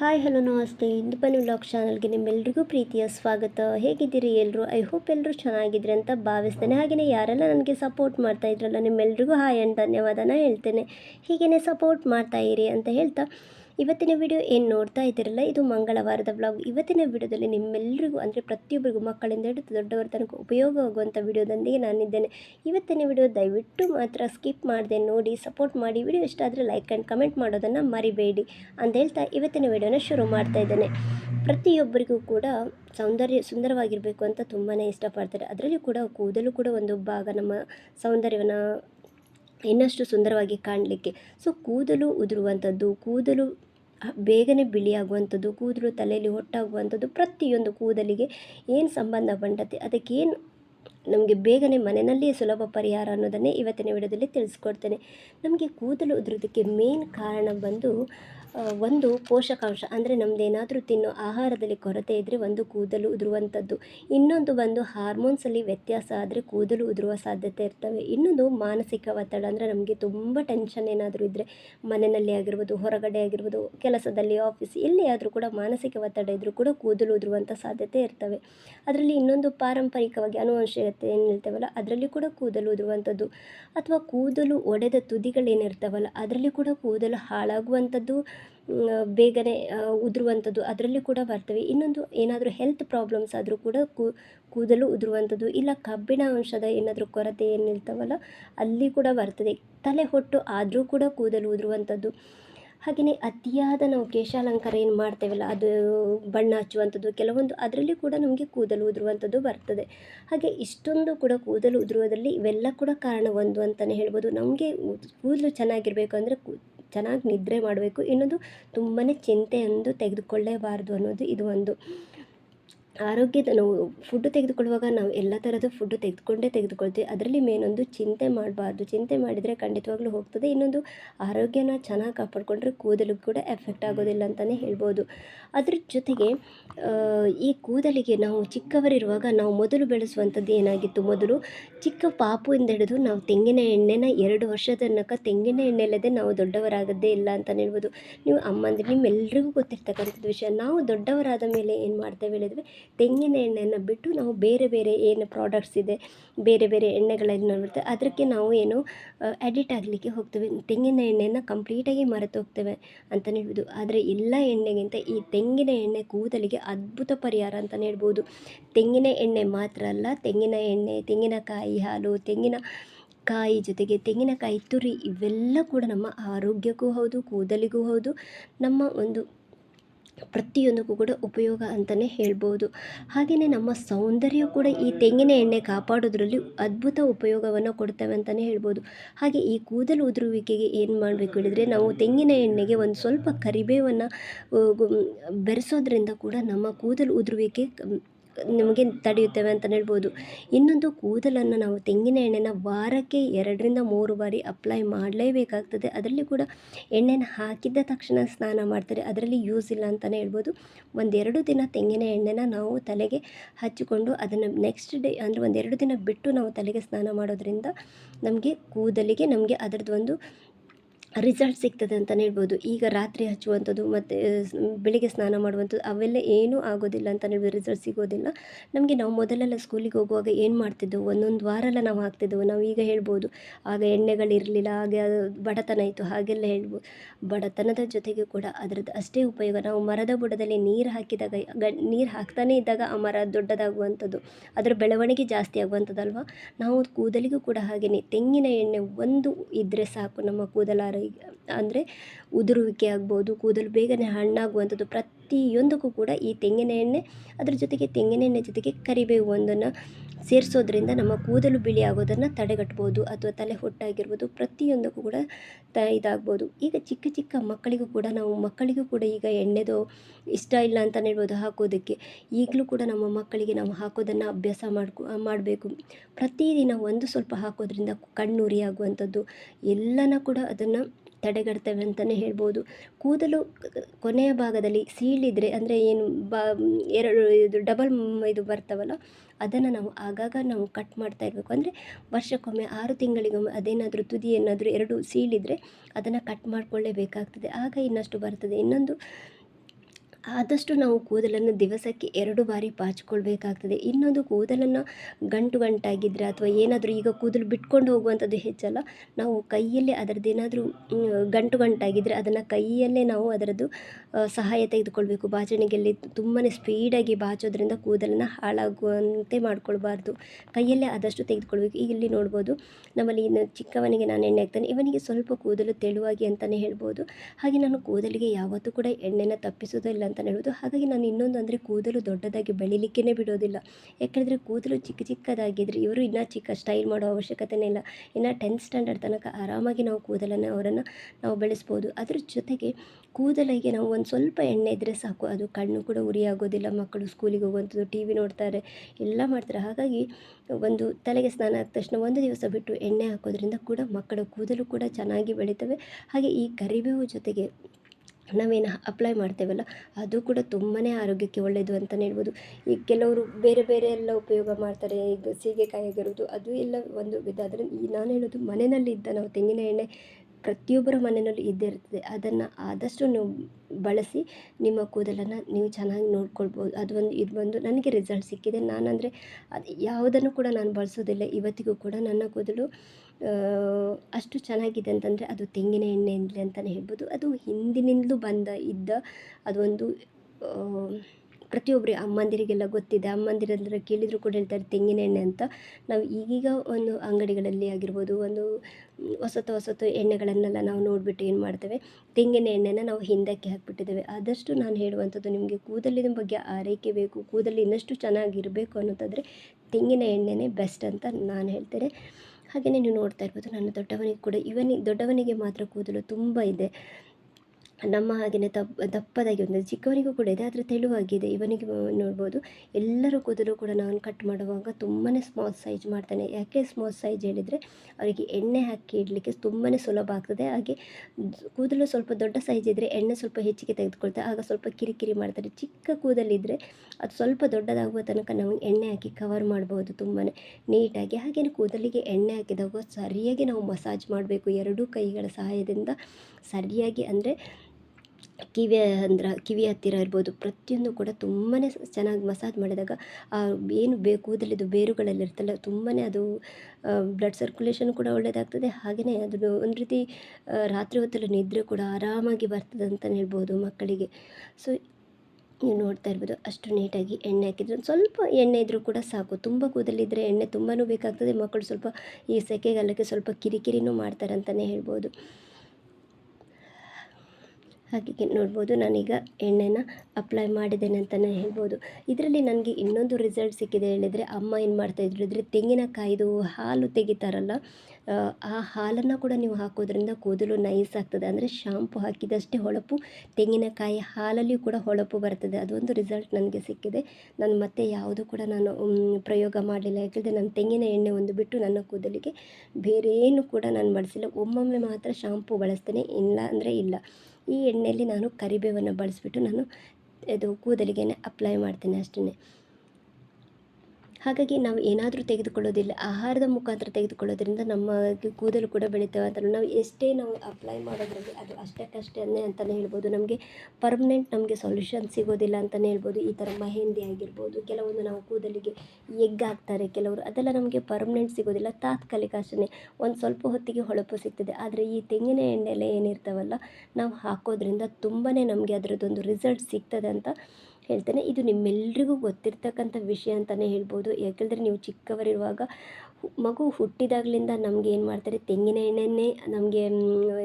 Hi, hello, ನಮಸ್ತೆ. ಇಂದು ಬನ್ನಿ vlog ಚಾನಲ್ಗೆ ನಿಮ್ಮೆಲ್ರಿಗೂ ಪ್ರೀತಿಯ ಸ್ವಾಗತ. ಹೇಗಿದ್ದೀರಿ ಎಲ್ಲರೂ ಐ ಹೋಪ್ ಎಲ್ಲರೂ ಚೆನ್ನಾಗಿದ್ರಿ ಅಂತ ಭಾವಿಸ್ತೇನೆ. ಹಾಗೆಯೇ ಯಾರೆಲ್ಲ ನನಗೆ ಸಪೋರ್ಟ್ ಮಾಡ್ತಾ ಇದ್ರಲ್ಲ, ನಿಮ್ಮೆಲ್ರಿಗೂ ಹಾಯ್ ಅಂತ ಧನ್ಯವಾದನ ಹೇಳ್ತೇನೆ. ಹೀಗೇ ಸಪೋರ್ಟ್ ಮಾಡ್ತಾಯಿರಿ ಅಂತ ಹೇಳ್ತಾ ಇವತ್ತಿನ ವಿಡಿಯೋ ಏನು ನೋಡ್ತಾ ಇದ್ದೀರಲ್ಲ, ಇದು ಮಂಗಳವಾರದ ಬ್ಲಾಗ್ ಇವತ್ತಿನ ವಿಡಿಯೋದಲ್ಲಿ ನಿಮ್ಮೆಲ್ಲರಿಗೂ ಅಂದರೆ ಪ್ರತಿಯೊಬ್ಬರಿಗೂ ಮಕ್ಕಳಿಂದ ಹಿಡಿದು ದೊಡ್ಡವರ ತನಕ ಉಪಯೋಗವಾಗುವಂಥ ವಿಡಿಯೋದೊಂದಿಗೆ ನಾನಿದ್ದೇನೆ. ಇವತ್ತಿನ ವಿಡಿಯೋ ದಯವಿಟ್ಟು ಮಾತ್ರ ಸ್ಕಿಪ್ ಮಾಡದೆ ನೋಡಿ ಸಪೋರ್ಟ್ ಮಾಡಿ. ವಿಡಿಯೋ ಇಷ್ಟ ಆದರೆ ಲೈಕ್ ಆ್ಯಂಡ್ ಕಮೆಂಟ್ ಮಾಡೋದನ್ನು ಮರಿಬೇಡಿ ಅಂತ ಹೇಳ್ತಾ ಇವತ್ತಿನ ವಿಡಿಯೋನ ಶುರು ಮಾಡ್ತಾ ಇದ್ದೇನೆ. ಪ್ರತಿಯೊಬ್ಬರಿಗೂ ಕೂಡ ಸೌಂದರ್ಯ, ಸುಂದರವಾಗಿರಬೇಕು ಅಂತ ತುಂಬಾ ಇಷ್ಟಪಡ್ತಾರೆ. ಅದರಲ್ಲಿ ಕೂಡ ಕೂದಲು ಕೂಡ ಒಂದು ಭಾಗ ನಮ್ಮ ಸೌಂದರ್ಯವನ್ನು ಇನ್ನಷ್ಟು ಸುಂದರವಾಗಿ ಕಾಣಲಿಕ್ಕೆ. ಸೊ ಕೂದಲು ಉದುರುವಂಥದ್ದು, ಕೂದಲು ಬೇಗನೆ ಬಿಳಿಯಾಗುವಂಥದ್ದು, ಕೂದಲು ತಲೆಯಲ್ಲಿ ಹೊಟ್ಟಾಗುವಂಥದ್ದು, ಪ್ರತಿಯೊಂದು ಕೂದಲಿಗೆ ಏನು ಸಂಬಂಧ ಬಂಡತೆ ಅದಕ್ಕೇನು ನಮಗೆ ಬೇಗನೆ ಮನೆಯಲ್ಲಿಯೇ ಸುಲಭ ಪರಿಹಾರ ಅನ್ನೋದನ್ನೇ ಇವತ್ತಿನ ವಿಡಿಯೋದಲ್ಲಿ ತಿಳಿಸ್ಕೊಡ್ತೇನೆ. ನಮಗೆ ಕೂದಲು ಉದುರೋದಕ್ಕೆ ಮೇನ್ ಕಾರಣ ಬಂದು ಒಂದು ಪೋಷಕಾಂಶ, ಅಂದರೆ ನಮ್ಮದೇನಾದರೂ ತಿನ್ನೋ ಆಹಾರದಲ್ಲಿ ಕೊರತೆ ಇದ್ದರೆ ಒಂದು ಕೂದಲು ಉದುರುವಂಥದ್ದು. ಇನ್ನೊಂದು ಬಂದು ಹಾರ್ಮೋನ್ಸಲ್ಲಿ ವ್ಯತ್ಯಾಸ ಆದರೆ ಕೂದಲು ಉದುರುವ ಸಾಧ್ಯತೆ ಇರ್ತವೆ. ಇನ್ನೊಂದು ಮಾನಸಿಕ ಒತ್ತಡ, ಅಂದರೆ ನಮಗೆ ತುಂಬ ಟೆನ್ಷನ್ ಏನಾದರೂ ಇದ್ದರೆ ಮನೆಯಲ್ಲಿ ಆಗಿರ್ಬೋದು, ಹೊರಗಡೆ ಆಗಿರ್ಬೋದು, ಕೆಲಸದಲ್ಲಿ ಆಫೀಸ್ ಎಲ್ಲಿ ಆದರೂ ಕೂಡ ಮಾನಸಿಕ ಒತ್ತಡ ಇದ್ದರೂ ಕೂಡ ಕೂದಲು ಉದುರುವಂಥ ಸಾಧ್ಯತೆ ಇರ್ತವೆ. ಅದರಲ್ಲಿ ಇನ್ನೊಂದು ಪಾರಂಪರಿಕವಾಗಿ ಆನುವಂಶಿಕತೆ ಏನು ಹೇಳ್ತೇವಲ್ಲ, ಅದರಲ್ಲಿ ಕೂಡ ಕೂದಲು ಉದುರುವಂಥದ್ದು. ಅಥವಾ ಕೂದಲು ಒಡೆದ ತುದಿಗಳೇನಿರ್ತಾವಲ್ಲ, ಅದರಲ್ಲಿ ಕೂಡ ಕೂದಲು ಹಾಳಾಗುವಂಥದ್ದು ಬೇಗನೆ ಉದುರುವಂಥದ್ದು ಅದರಲ್ಲಿ ಕೂಡ ಬರ್ತವೆ. ಇನ್ನೊಂದು ಏನಾದರೂ ಹೆಲ್ತ್ ಪ್ರಾಬ್ಲಮ್ಸ್ ಆದರೂ ಕೂಡ ಕೂದಲು ಉದುರುವಂಥದ್ದು ಇಲ್ಲ ಕಬ್ಬಿಣ ಅಂಶದ ಏನಾದರೂ ಕೊರತೆ ಏನಿರ್ತಾವಲ್ಲ ಅಲ್ಲಿ ಕೂಡ ಬರ್ತದೆ. ತಲೆ ಹೊಟ್ಟು ಆದರೂ ಕೂಡ ಕೂದಲು ಉದುರುವಂಥದ್ದು. ಹಾಗೆಯೇ ಅತಿಯಾದ ನಾವು ಕೇಶಾಲಂಕಾರ ಏನು ಮಾಡ್ತೇವಲ್ಲ, ಅದು ಬಣ್ಣ ಹಚ್ಚುವಂಥದ್ದು, ಕೆಲವೊಂದು ಅದರಲ್ಲಿ ಕೂಡ ನಮಗೆ ಕೂದಲು ಉದುರುವಂಥದ್ದು ಬರ್ತದೆ. ಹಾಗೆ ಇಷ್ಟೊಂದು ಕೂಡ ಕೂದಲು ಉದುರುವುದರಲ್ಲಿ ಇವೆಲ್ಲ ಕೂಡ ಕಾರಣ ಒಂದು ಅಂತಲೇ ಹೇಳ್ಬೋದು. ನಮಗೆ ಕೂದಲು ಚೆನ್ನಾಗಿರಬೇಕು ಅಂದರೆ ಕೂ ಚೆನ್ನಾಗಿ ನಿದ್ರೆ ಮಾಡಬೇಕು. ಇನ್ನೊಂದು ತುಂಬಾ ಅಂದು ತೆಗೆದುಕೊಳ್ಳೇಬಾರ್ದು ಅನ್ನೋದು ಇದು ಒಂದು. ಆರೋಗ್ಯದ ನಾವು ಫುಡ್ ತೆಗೆದುಕೊಳ್ಳುವಾಗ ನಾವು ಎಲ್ಲ ಥರದ ಫುಡ್ಡು ತೆಗೆದುಕೊಂಡೇ ತೆಗೆದುಕೊಳ್ತೀವಿ. ಅದರಲ್ಲಿ ಮೇನ್ ಒಂದು ಚಿಂತೆ ಮಾಡಬಾರ್ದು. ಚಿಂತೆ ಮಾಡಿದರೆ ಖಂಡಿತವಾಗ್ಲೂ ಹೋಗ್ತದೆ. ಇನ್ನೊಂದು ಆರೋಗ್ಯನ ಚೆನ್ನಾಗಿ ಕಾಪಾಡಿಕೊಂಡ್ರೆ ಕೂದಲು ಕೂಡ ಎಫೆಕ್ಟ್ ಆಗೋದಿಲ್ಲ ಅಂತಲೇ ಹೇಳ್ಬೋದು. ಅದ್ರ ಜೊತೆಗೆ ಈ ಕೂದಲಿಗೆ ನಾವು ಚಿಕ್ಕವರಿರುವಾಗ ನಾವು ಮೊದಲು ಬೆಳೆಸುವಂಥದ್ದು ಏನಾಗಿತ್ತು? ಮೊದಲು ಚಿಕ್ಕ ಪಾಪುವಿಂದ ಹಿಡಿದು ನಾವು ತೆಂಗಿನ ಎಣ್ಣೆನ ಎರಡು ವರ್ಷದ ತನಕ ತೆಂಗಿನ ಎಣ್ಣೆ ಇಲ್ಲದೆ ನಾವು ದೊಡ್ಡವರಾಗದ್ದೇ ಇಲ್ಲ ಅಂತಲೇ ಹೇಳ್ಬೋದು. ನೀವು ಅಮ್ಮಂದ್ರೆ ನಿಮ್ಮೆಲ್ಲರಿಗೂ ಗೊತ್ತಿರ್ತಕ್ಕಂಥದ್ದು ವಿಷಯ. ನಾವು ದೊಡ್ಡವರಾದ ಮೇಲೆ ಏನು ಮಾಡ್ತೇವೆ ಹೇಳಿದರೆ ತೆಂಗಿನ ಎಣ್ಣೆಯನ್ನು ಬಿಟ್ಟು ನಾವು ಬೇರೆ ಬೇರೆ ಏನು ಪ್ರಾಡಕ್ಟ್ಸ್ ಇದೆ, ಬೇರೆ ಬೇರೆ ಎಣ್ಣೆಗಳನ್ನು ನೋಡುತ್ತೆ ಅದಕ್ಕೆ ನಾವು ಏನು ಅಡಿಟ್ ಆಗಲಿಕ್ಕೆ ಹೋಗ್ತೇವೆ. ತೆಂಗಿನ ಎಣ್ಣೆಯನ್ನು ಕಂಪ್ಲೀಟಾಗಿ ಮರೆತು ಹೋಗ್ತೇವೆ ಅಂತಲೇ ಹೇಳ್ಬೋದು. ಆದರೆ ಎಲ್ಲ ಎಣ್ಣೆಗಿಂತ ಈ ತೆಂಗಿನ ಎಣ್ಣೆ ಕೂದಲಿಗೆ ಅದ್ಭುತ ಪರಿಹಾರ ಅಂತಲೇ ಹೇಳ್ಬೋದು. ತೆಂಗಿನ ಎಣ್ಣೆ ಮಾತ್ರ ಅಲ್ಲ, ತೆಂಗಿನ ಎಣ್ಣೆ, ತೆಂಗಿನಕಾಯಿ ಹಾಲು, ತೆಂಗಿನ ಕಾಯಿ ಜೊತೆಗೆ ತೆಂಗಿನಕಾಯಿ ತುರಿ ಇವೆಲ್ಲ ಕೂಡ ನಮ್ಮ ಆರೋಗ್ಯಕ್ಕೂ ಹೌದು, ಕೂದಲಿಗೂ ಹೌದು. ನಮ್ಮ ಒಂದು ಪ್ರತಿಯೊಂದಕ್ಕೂ ಕೂಡ ಉಪಯೋಗ ಅಂತಲೇ ಹೇಳ್ಬೋದು. ಹಾಗೆಯೇ ನಮ್ಮ ಸೌಂದರ್ಯ ಕೂಡ ಈ ತೆಂಗಿನ ಎಣ್ಣೆ ಕಾಪಾಡೋದ್ರಲ್ಲಿ ಅದ್ಭುತ ಉಪಯೋಗವನ್ನು ಕೊಡ್ತವೆ ಅಂತಲೇ ಹೇಳ್ಬೋದು. ಹಾಗೆ ಈ ಕೂದಲು ಉದುರುವಿಕೆಗೆ ಏನು ಮಾಡಬೇಕು ಹೇಳಿದರೆ ನಾವು ತೆಂಗಿನ ಎಣ್ಣೆಗೆ ಒಂದು ಸ್ವಲ್ಪ ಕರಿಬೇವನ್ನು ಬೆರೆಸೋದ್ರಿಂದ ಕೂಡ ನಮ್ಮ ಕೂದಲು ಉದುರುವಿಕೆ ನಮಗೆ ತಡೆಯುತ್ತವೆ ಅಂತಲೇ ಹೇಳ್ಬೋದು. ಇನ್ನೊಂದು ಕೂದಲನ್ನು ನಾವು ತೆಂಗಿನ ಎಣ್ಣೆನ ವಾರಕ್ಕೆ ಎರಡರಿಂದ ಮೂರು ಬಾರಿ ಅಪ್ಲೈ ಮಾಡಲೇಬೇಕಾಗ್ತದೆ. ಅದರಲ್ಲಿ ಕೂಡ ಎಣ್ಣೆನ ಹಾಕಿದ ತಕ್ಷಣ ಸ್ನಾನ ಮಾಡ್ತಾರೆ. ಅದರಲ್ಲಿ ಯೂಸ್ ಇಲ್ಲ ಅಂತಲೇ ಹೇಳ್ಬೋದು. ಒಂದೆರಡು ದಿನ ತೆಂಗಿನ ಎಣ್ಣೆನ ನಾವು ತಲೆಗೆ ಹಚ್ಚಿಕೊಂಡು ಅದನ್ನು ನೆಕ್ಸ್ಟ್ ಡೇ ಅಂದರೆ ಒಂದೆರಡು ದಿನ ಬಿಟ್ಟು ನಾವು ತಲೆಗೆ ಸ್ನಾನ ಮಾಡೋದ್ರಿಂದ ನಮಗೆ ಕೂದಲಿಗೆ ನಮಗೆ ಅದರದ್ದು ಒಂದು ರಿಸಲ್ಟ್ ಸಿಗ್ತದೆ ಅಂತಲೇ ಹೇಳ್ಬೋದು. ಈಗ ರಾತ್ರಿ ಹಚ್ಚುವಂಥದ್ದು ಮತ್ತು ಬೆಳಿಗ್ಗೆ ಸ್ನಾನ ಮಾಡುವಂಥದ್ದು ಅವೆಲ್ಲ ಏನೂ ಆಗೋದಿಲ್ಲ ಅಂತಲೇ ಹೇಳ್ಬೋದು. ರಿಸಲ್ಟ್ ಸಿಗೋದಿಲ್ಲ. ನಮಗೆ ನಾವು ಮೊದಲೆಲ್ಲ ಸ್ಕೂಲಿಗೆ ಹೋಗುವಾಗ ಏನು ಮಾಡ್ತಿದ್ದೆವು? ಒಂದೊಂದು ವಾರ ಎಲ್ಲ ನಾವು ಹಾಕ್ತಿದ್ದೆವು. ನಾವು ಈಗ ಹೇಳ್ಬೋದು. ಆಗ ಎಣ್ಣೆಗಳಿರಲಿಲ್ಲ ಹಾಗೆ ಬಡತನ ಇತ್ತು. ಹಾಗೆಲ್ಲ ಹೇಳ್ಬೋದು. ಬಡತನದ ಜೊತೆಗೆ ಕೂಡ ಅದರದ್ದು ಅಷ್ಟೇ ಉಪಯೋಗ. ನಾವು ಮರದ ಬುಡದಲ್ಲಿ ನೀರು ಹಾಕಿದಾಗ ನೀರು ಹಾಕ್ತಾನೇ ಇದ್ದಾಗ ಆ ಮರ ದೊಡ್ಡದಾಗುವಂಥದ್ದು, ಅದರ ಬೆಳವಣಿಗೆ ಜಾಸ್ತಿ ಆಗುವಂಥದ್ದಲ್ವ? ನಾವು ಕೂದಲಿಗೂ ಕೂಡ ಹಾಗೆಯೇ. ತೆಂಗಿನ ಎಣ್ಣೆ ಒಂದು ಇದ್ದರೆ ಸಾಕು ನಮ್ಮ ಕೂದಲಾರ ಅಂದರೆ ಉದುರುವಿಕೆ ಆಗ್ಬೋದು ಕೂದಲು ಬೇಗನೆ ಹಣ್ಣಾಗುವಂಥದ್ದು ಪ್ರತಿಯೊಂದಕ್ಕೂ ಕೂಡ ಈ ತೆಂಗಿನ ಎಣ್ಣೆ, ಅದ್ರ ಜೊತೆಗೆ ತೆಂಗಿನ ಎಣ್ಣೆ ಜೊತೆಗೆ ಕರಿಬೇವು ಒಂದನ್ನು ಸೇರಿಸೋದ್ರಿಂದ ನಮ್ಮ ಕೂದಲು ಬಿಳಿ ಆಗೋದನ್ನು ತಡೆಗಟ್ಬೋದು ಅಥವಾ ತಲೆ ಹೊಟ್ಟಾಗಿರ್ಬೋದು, ಪ್ರತಿಯೊಂದಕ್ಕೂ ಕೂಡ ತ ಇದಾಗ್ಬೋದು. ಈಗ ಚಿಕ್ಕ ಚಿಕ್ಕ ಮಕ್ಕಳಿಗೂ ಕೂಡ ನಾವು ಮಕ್ಕಳಿಗೂ ಕೂಡ ಈಗ ಎಣ್ಣೆದು ಇಷ್ಟ ಇಲ್ಲ ಅಂತಲೇ ಹೇಳ್ಬೋದು ಹಾಕೋದಕ್ಕೆ. ಈಗಲೂ ಕೂಡ ನಮ್ಮ ಮಕ್ಕಳಿಗೆ ನಾವು ಹಾಕೋದನ್ನು ಅಭ್ಯಾಸ ಮಾಡ್ಕೊ, ಮಾಡಬೇಕು. ಪ್ರತಿದಿನ ಒಂದು ಸ್ವಲ್ಪ ಹಾಕೋದ್ರಿಂದ ಕಣ್ಣುರಿ ಆಗುವಂಥದ್ದು ಎಲ್ಲನ ಕೂಡ ಅದನ್ನು ತಡೆಗಟ್ತವೆ ಅಂತಲೇ ಹೇಳ್ಬೋದು. ಕೂದಲು ಕೊನೆಯ ಭಾಗದಲ್ಲಿ ಸೀಳಿದರೆ ಅಂದರೆ ಏನು ಬ, ಎರಡು ಇದು ಡಬಲ್ ಇದು ಬರ್ತವಲ್ಲ, ಅದನ್ನು ನಾವು ಆಗಾಗ ನಾವು ಕಟ್ ಮಾಡ್ತಾ ಇರಬೇಕು. ಅಂದರೆ ವರ್ಷಕ್ಕೊಮ್ಮೆ ಆರು ತಿಂಗಳಿಗೊಮ್ಮೆ ಅದೇನಾದರೂ ತುದಿ ಏನಾದರೂ ಎರಡು ಸೀಳಿದರೆ ಅದನ್ನು ಕಟ್ ಮಾಡಿಕೊಳ್ಳೇಬೇಕಾಗ್ತದೆ. ಆಗ ಇನ್ನಷ್ಟು ಬರ್ತದೆ. ಇನ್ನೊಂದು ಆದಷ್ಟು ನಾವು ಕೂದಲನ್ನು ದಿವಸಕ್ಕೆ ಎರಡು ಬಾರಿ ಬಾಚಿಕೊಳ್ಬೇಕಾಗ್ತದೆ ಇನ್ನೊಂದು ಕೂದಲನ್ನು ಗಂಟು ಗಂಟಾಗಿದ್ದರೆ ಅಥವಾ ಏನಾದರೂ ಈಗ ಕೂದಲು ಬಿಟ್ಕೊಂಡು ಹೋಗುವಂಥದ್ದು ಹೆಚ್ಚಲ್ಲ. ನಾವು ಕೈಯಲ್ಲೇ ಅದರದ್ದೇನಾದರೂ ಗಂಟು ಗಂಟಾಗಿದ್ದರೆ ಅದನ್ನು ಕೈಯಲ್ಲೇ ನಾವು ಅದರದ್ದು ಸಹಾಯ ತೆಗೆದುಕೊಳ್ಬೇಕು. ಬಾಚಣಿಗೆಯಲ್ಲಿ ತುಂಬಾ ಸ್ಪೀಡಾಗಿ ಬಾಚೋದ್ರಿಂದ ಕೂದಲನ್ನು ಹಾಳಾಗುವಂತೆ ಮಾಡ್ಕೊಳ್ಬಾರ್ದು. ಕೈಯಲ್ಲೇ ಆದಷ್ಟು ತೆಗೆದುಕೊಳ್ಬೇಕು. ಈಗ ಇಲ್ಲಿ ನೋಡ್ಬೋದು, ನಮ್ಮಲ್ಲಿ ಚಿಕ್ಕವನಿಗೆ ನಾನು ಎಣ್ಣೆ ಹಾಕ್ತೇನೆ. ಇವನಿಗೆ ಸ್ವಲ್ಪ ಕೂದಲು ತೆಳುವಾಗಿ ಅಂತಲೇ ಹೇಳ್ಬೋದು. ಹಾಗೆ ನಾನು ಕೂದಲಿಗೆ ಯಾವತ್ತೂ ಕೂಡ ಎಣ್ಣೆನ ತಪ್ಪಿಸೋದಿಲ್ಲ. ಅಂತಲೇ ಹೇಳೋದು ಹಾಗಾಗಿ ನಾನು ಇನ್ನೊಂದು ಅಂದರೆ ಕೂದಲು ದೊಡ್ಡದಾಗಿ ಬೆಳಿಲಿಕ್ಕೇ ಬಿಡೋದಿಲ್ಲ. ಯಾಕೆಂದರೆ ಕೂದಲು ಚಿಕ್ಕ ಚಿಕ್ಕದಾಗಿದ್ದರೆ ಇವರು ಇನ್ನೂ ಚಿಕ್ಕ ಸ್ಟೈಲ್ ಮಾಡೋ ಅವಶ್ಯಕತೆನೇ ಇಲ್ಲ. ಇನ್ನೂ ಟೆಂತ್ ಸ್ಟ್ಯಾಂಡರ್ಡ್ ತನಕ ಆರಾಮಾಗಿ ನಾವು ಕೂದಲನ್ನು ಅವರನ್ನು ನಾವು ಬೆಳೆಸ್ಬೋದು. ಅದ್ರ ಜೊತೆಗೆ ಕೂದಲಿಗೆ ನಾವು ಒಂದು ಸ್ವಲ್ಪ ಎಣ್ಣೆ ಇದ್ದರೆ ಸಾಕು. ಅದು ಕಣ್ಣು ಕೂಡ ಉರಿ ಆಗೋದಿಲ್ಲ ಮಕ್ಕಳು ಸ್ಕೂಲಿಗೆ ಹೋಗುವಂಥದ್ದು ಟಿ ವಿ ನೋಡ್ತಾರೆ, ಎಲ್ಲ ಮಾಡ್ತಾರೆ. ಹಾಗಾಗಿ ಒಂದು ತಲೆಗೆ ಸ್ನಾನ ಆದ ತಕ್ಷಣ ಒಂದು ದಿವಸ ಬಿಟ್ಟು ಎಣ್ಣೆ ಹಾಕೋದ್ರಿಂದ ಕೂಡ ಮಕ್ಕಳ ಕೂದಲು ಕೂಡ ಚೆನ್ನಾಗಿ ಬೆಳೀತವೆ. ಹಾಗೆ ಈ ಕರಿಬೇವು ಜೊತೆಗೆ ನಾವೇನು ಅಪ್ಲೈ ಮಾಡ್ತೇವಲ್ಲ, ಅದು ಕೂಡ ತುಂಬಾ ಆರೋಗ್ಯಕ್ಕೆ ಒಳ್ಳೆಯದು ಅಂತಲೇ ಹೇಳ್ಬೋದು. ಈಗ ಕೆಲವರು ಬೇರೆ ಬೇರೆ ಎಲ್ಲ ಉಪಯೋಗ ಮಾಡ್ತಾರೆ, ಈಗ ಸೀಗೆಕಾಯಿ ಆಗಿರೋದು ಅದು ಎಲ್ಲ ಒಂದು ವಿಧ ಆದರೆ ಈ ನಾನು ಹೇಳೋದು ಮನೆಯಲ್ಲಿದ್ದ ನಾವು ತೆಂಗಿನ ಎಣ್ಣೆ ಪ್ರತಿಯೊಬ್ಬರ ಮನೆಯಲ್ಲೂ ಇದ್ದೇ ಇರ್ತದೆ. ಅದನ್ನು ಆದಷ್ಟು ನೀವು ಬಳಸಿ ನಿಮ್ಮ ಕೂದಲನ್ನು ನೀವು ಚೆನ್ನಾಗಿ ನೋಡ್ಕೊಳ್ಬೋದು. ಅದು ಒಂದು, ಇದು ಒಂದು ನನಗೆ ರಿಸಲ್ಟ್ ಸಿಕ್ಕಿದೆ. ನಾನಂದರೆ ಅದು ಯಾವುದನ್ನು ಕೂಡ ನಾನು ಬಳಸೋದಿಲ್ಲ. ಇವತ್ತಿಗೂ ಕೂಡ ನನ್ನ ಕೂದಲು ಅಷ್ಟು ಚೆನ್ನಾಗಿದೆ ಅಂತಂದರೆ ಅದು ತೆಂಗಿನ ಎಣ್ಣೆಯಿಂದಲೇ ಅಂತಲೇ ಹೇಳ್ಬೋದು. ಅದು ಹಿಂದಿನಿಂದಲೂ ಬಂದ, ಇದ್ದ, ಅದೊಂದು ಪ್ರತಿಯೊಬ್ಬರು ಅಮ್ಮಂದಿರಿಗೆಲ್ಲ ಗೊತ್ತಿದೆ. ಅಮ್ಮಂದಿರಂದ್ರೆ ಕೇಳಿದರೂ ಕೂಡ ಹೇಳ್ತಾರೆ ತೆಂಗಿನ ಎಣ್ಣೆ ಅಂತ. ನಾವು ಈಗೀಗ ಒಂದು ಅಂಗಡಿಗಳಲ್ಲಿ ಆಗಿರ್ಬೋದು, ಒಂದು ಹೊಸತ ಹೊಸತು ಎಣ್ಣೆಗಳನ್ನೆಲ್ಲ ನಾವು ನೋಡಿಬಿಟ್ಟು ಏನು ಮಾಡ್ತೇವೆ? ತೆಂಗಿನ ಎಣ್ಣೆನ ನಾವು ಹಿಂದಕ್ಕೆ ಹಾಕಿಬಿಟ್ಟಿದ್ದೇವೆ. ಆದಷ್ಟು ನಾನು ಹೇಳುವಂಥದ್ದು ನಿಮಗೆ ಕೂದಲಿನ ಬಗ್ಗೆ ಆರೈಕೆ ಬೇಕು, ಕೂದಲು ಇನ್ನಷ್ಟು ಚೆನ್ನಾಗಿರಬೇಕು ಅನ್ನೋದಾದರೆ ತೆಂಗಿನ ಎಣ್ಣೆನೇ ಬೆಸ್ಟ್ ಅಂತ ನಾನು ಹೇಳ್ತೇನೆ. ಹಾಗೆಯೇ ನೀವು ನೋಡ್ತಾ ಇರ್ಬೋದು, ನನ್ನ ದೊಡ್ಡವನಿಗೆ ಕೂಡ ಇವನಿ ದೊಡ್ಡವನಿಗೆ ಮಾತ್ರ ಕೂದಲು ತುಂಬ ಇದೆ. ನಮ್ಮ ಹಾಗೆಯೇ ದಪ್ಪ ದಪ್ಪದಾಗಿ ಒಂದು ಚಿಕ್ಕವನಿಗೂ ಕೂಡ ಇದೆ, ಆದರೆ ತೆಳುವಾಗಿದೆ. ಇವನಿಗೆ ನೋಡ್ಬೋದು, ಎಲ್ಲರ ಕೂದಲು ಕೂಡ ನಾನು ಕಟ್ ಮಾಡುವಾಗ ತುಂಬಾ ಸ್ಮಾಲ್ ಸೈಜ್ ಮಾಡ್ತಾನೆ. ಯಾಕೆ ಸ್ಮಾಲ್ ಸೈಜ್ ಹೇಳಿದರೆ, ಅವರಿಗೆ ಎಣ್ಣೆ ಹಾಕಿ ಇಡಲಿಕ್ಕೆ ತುಂಬಾ ಸುಲಭ ಆಗ್ತದೆ. ಹಾಗೆ ಕೂದಲು ಸ್ವಲ್ಪ ದೊಡ್ಡ ಸೈಜ್ ಇದ್ದರೆ ಎಣ್ಣೆ ಸ್ವಲ್ಪ ಹೆಚ್ಚಿಗೆ ತೆಗೆದುಕೊಳ್ತಾರೆ. ಆಗ ಸ್ವಲ್ಪ ಕಿರಿಕಿರಿ ಮಾಡ್ತಾರೆ. ಚಿಕ್ಕ ಕೂದಲಿದ್ದರೆ ಅದು ಸ್ವಲ್ಪ ದೊಡ್ಡದಾಗುವ ತನಕ ನಾವು ಎಣ್ಣೆ ಹಾಕಿ ಕವರ್ ಮಾಡ್ಬೋದು ತುಂಬಾ ನೀಟಾಗಿ. ಹಾಗೆಯೇ ಕೂದಲಿಗೆ ಎಣ್ಣೆ ಹಾಕಿದಾಗ ಸರಿಯಾಗಿ ನಾವು ಮಸಾಜ್ ಮಾಡಬೇಕು. ಎರಡೂ ಕೈಗಳ ಸಹಾಯದಿಂದ ಸರಿಯಾಗಿ ಅಂದರೆ ಕಿವಿಯ ಅಂದ್ರೆ ಕಿವಿ ಹತ್ತಿರ ಇರ್ಬೋದು, ಪ್ರತಿಯೊಂದು ಕೂಡ ತುಂಬಾ ಚೆನ್ನಾಗಿ ಮಸಾಜ್ ಮಾಡಿದಾಗ ಏನು ಬೇ ಕೂದಲಿದ್ದು ಬೇರುಗಳಲ್ಲಿರ್ತಲ್ಲ ತುಂಬಾ ಅದು ಬ್ಲಡ್ ಸರ್ಕ್ಯುಲೇಷನ್ ಕೂಡ ಒಳ್ಳೆಯದಾಗ್ತದೆ ಹಾಗೆಯೇ ಅದು ಒಂದು ರೀತಿ ರಾತ್ರಿ ಹೊತ್ತಲ್ಲಿ ನಿದ್ರೆ ಕೂಡ ಆರಾಮಾಗಿ ಬರ್ತದೆ ಅಂತಲೇ ಹೇಳ್ಬೋದು ಮಕ್ಕಳಿಗೆ. ಸೊ ನೀವು ನೋಡ್ತಾ ಇರ್ಬೋದು, ಅಷ್ಟು ನೀಟಾಗಿ ಎಣ್ಣೆ ಹಾಕಿದ್ರೆ ಸ್ವಲ್ಪ ಎಣ್ಣೆ ಇದ್ದರೂ ಕೂಡ ಸಾಕು. ತುಂಬ ಕೂದಲಿದ್ದರೆ ಎಣ್ಣೆ ತುಂಬಾ ಬೇಕಾಗ್ತದೆ, ಮಕ್ಕಳು ಸ್ವಲ್ಪ ಈ ಸೆಕೆಗಾಲಕ್ಕೆ ಸ್ವಲ್ಪ ಕಿರಿಕಿರಿನೂ ಮಾಡ್ತಾರೆ ಅಂತಲೇ ಹೇಳ್ಬೋದು. ಹಾಗೆ ನೋಡ್ಬೋದು, ನಾನೀಗ ಎಣ್ಣೆನ ಅಪ್ಲೈ ಮಾಡಿದ್ದೇನೆ ಅಂತಲೇ ಹೇಳ್ಬೋದು. ಇದರಲ್ಲಿ ನನಗೆ ಇನ್ನೊಂದು ರಿಸಲ್ಟ್ ಸಿಕ್ಕಿದೆ ಹೇಳಿದರೆ, ಅಮ್ಮ ಏನು ಮಾಡ್ತಾಯಿದ್ರು ಇದ್ರೆ ತೆಂಗಿನಕಾಯಿದು ಹಾಲು ತೆಗಿತಾರಲ್ಲ ಆ, ಹಾಲನ್ನು ಕೂಡ ನೀವು ಹಾಕೋದ್ರಿಂದ ಕೂದಲು ನೈಸ್ ಆಗ್ತದೆ. ಅಂದರೆ ಶಾಂಪು ಹಾಕಿದಷ್ಟೇ ಹೊಳಪು ತೆಂಗಿನಕಾಯಿ ಹಾಲಲ್ಲಿಯೂ ಕೂಡ ಹೊಳಪು ಬರ್ತದೆ. ಅದೊಂದು ರಿಸಲ್ಟ್ ನನಗೆ ಸಿಕ್ಕಿದೆ. ನಾನು ಮತ್ತೆ ಯಾವುದು ಕೂಡ ನಾನು ಪ್ರಯೋಗ ಮಾಡಲಿಲ್ಲ. ಯಾಕಂದರೆ ನಾನು ತೆಂಗಿನ ಎಣ್ಣೆ ಒಂದು ಬಿಟ್ಟು ನನ್ನ ಕೂದಲಿಗೆ ಬೇರೆ ಕೂಡ ನಾನು ಬಳಸಿಲ್ಲ. ಒಮ್ಮೊಮ್ಮೆ ಮಾತ್ರ ಶಾಂಪು ಬಳಸ್ತೇನೆ. ಇಲ್ಲ ಅಂದರೆ ಇಲ್ಲ. ಈ ಎಣ್ಣೆಯಲ್ಲಿ ನಾನು ಕರಿಬೇವನ್ನು ಬಳಸಿಬಿಟ್ಟು ನಾನು ಇದು ಕೂದಲಿಗೆ ಅಪ್ಲೈ ಮಾಡ್ತೇನೆ ಅಷ್ಟೇ ಹಾಗಾಗಿ ನಾವು ಏನಾದರೂ ತೆಗೆದುಕೊಳ್ಳೋದಿಲ್ಲ, ಆಹಾರದ ಮುಖಾಂತರ ತೆಗೆದುಕೊಳ್ಳೋದ್ರಿಂದ ನಮ್ಮ ಕೂದಲು ಕೂಡ ಬೆಳೀತವೆ. ಅಂತ ನಾವು ಎಷ್ಟೇ ನಾವು ಅಪ್ಲೈ ಮಾಡೋದ್ರಲ್ಲಿ ಅದು ಅಷ್ಟಕ್ಕಷ್ಟೇ ಅಂತಲೇ ಹೇಳ್ಬೋದು. ನಮಗೆ ಪರ್ಮನೆಂಟ್ ನಮಗೆ ಸೊಲ್ಯೂಷನ್ ಸಿಗೋದಿಲ್ಲ ಅಂತಲೇ ಹೇಳ್ಬೋದು. ಈ ಥರ ಮೆಹೆಂದಿ ಆಗಿರ್ಬೋದು, ಕೆಲವೊಂದು ನಾವು ಕೂದಲಿಗೆ ಎಗ್ ಹಾಕ್ತಾರೆ ಕೆಲವರು, ಅದೆಲ್ಲ ನಮಗೆ ಪರ್ಮನೆಂಟ್ ಸಿಗೋದಿಲ್ಲ. ತಾತ್ಕಾಲಿಕ ಅಷ್ಟೇ ಒಂದು ಸ್ವಲ್ಪ ಹೊತ್ತಿಗೆ ಹೊಳಪು ಸಿಗ್ತದೆ. ಆದರೆ ಈ ತೆಂಗಿನ ಎಣ್ಣೆಲೆ ಏನಿರ್ತಾವಲ್ಲ, ನಾವು ಹಾಕೋದ್ರಿಂದ ತುಂಬಾ ನಮಗೆ ಅದರದ್ದೊಂದು ರಿಸಲ್ಟ್ ಸಿಗ್ತದೆ ಅಂತ ಹೇಳ್ತೇನೆ, ಇದು ನಿಮ್ಮೆಲ್ರಿಗೂ ಗೊತ್ತಿರ್ತಕ್ಕಂಥ ವಿಷಯ ಅಂತಲೇ ಹೇಳ್ಬೋದು. ಯಾಕೆಂದರೆ ನೀವು ಚಿಕ್ಕವರಿರುವಾಗ ಮಗು ಹುಟ್ಟಿದಾಗಲಿಂದ ನಮಗೆ ಏನು ಮಾಡ್ತಾರೆ, ತೆಂಗಿನ ಎಣ್ಣೆನೇ ನಮಗೆ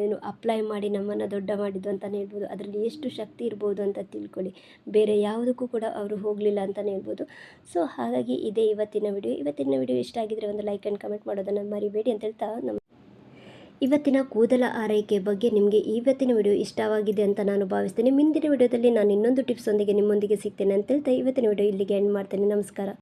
ಏನು ಅಪ್ಲೈ ಮಾಡಿ ನಮ್ಮನ್ನು ದೊಡ್ಡ ಮಾಡಿದ್ದು ಅಂತಲೇ ಹೇಳ್ಬೋದು. ಅದರಲ್ಲಿ ಎಷ್ಟು ಶಕ್ತಿ ಇರ್ಬೋದು ಅಂತ ತಿಳ್ಕೊಳ್ಳಿ. ಬೇರೆ ಯಾವುದಕ್ಕೂ ಕೂಡ ಅವರು ಹೋಗಲಿಲ್ಲ ಅಂತಲೇ ಹೇಳ್ಬೋದು. ಸೊ ಹಾಗಾಗಿ ಇದೇ ಇವತ್ತಿನ ವಿಡಿಯೋ ಇವತ್ತಿನ ವಿಡಿಯೋ ಇಷ್ಟ ಆಗಿದ್ರೆ ಒಂದು ಲೈಕ್ ಆ್ಯಂಡ್ ಕಮೆಂಟ್ ಮಾಡೋದನ್ನು ಮರಿಬೇಡಿ ಅಂತ ಹೇಳ್ತಾ ನಮ್ಮ ಇವತ್ತಿನ ಕೂದಲ ಆರೈಕೆ ಬಗ್ಗೆ ನಿಮಗೆ ಇವತ್ತಿನ ವಿಡಿಯೋ ಇಷ್ಟವಾಗಿದೆ ಅಂತ ನಾನು ಭಾವಿಸ್ತೇನೆ. ಮುಂದಿನ ವಿಡಿಯೋದಲ್ಲಿ ನಾನು ಇನ್ನೊಂದು ಟಿಪ್ಸೊಂದಿಗೆ ನಿಮ್ಮೊಂದಿಗೆ ಸಿಗ್ತೇನೆ ಅಂತ ಹೇಳ್ತಾ ಇವತ್ತಿನ ವಿಡಿಯೋ ಇಲ್ಲಿಗೆ ಎಂಡ್ ಮಾಡ್ತೇನೆ. ನಮಸ್ಕಾರ.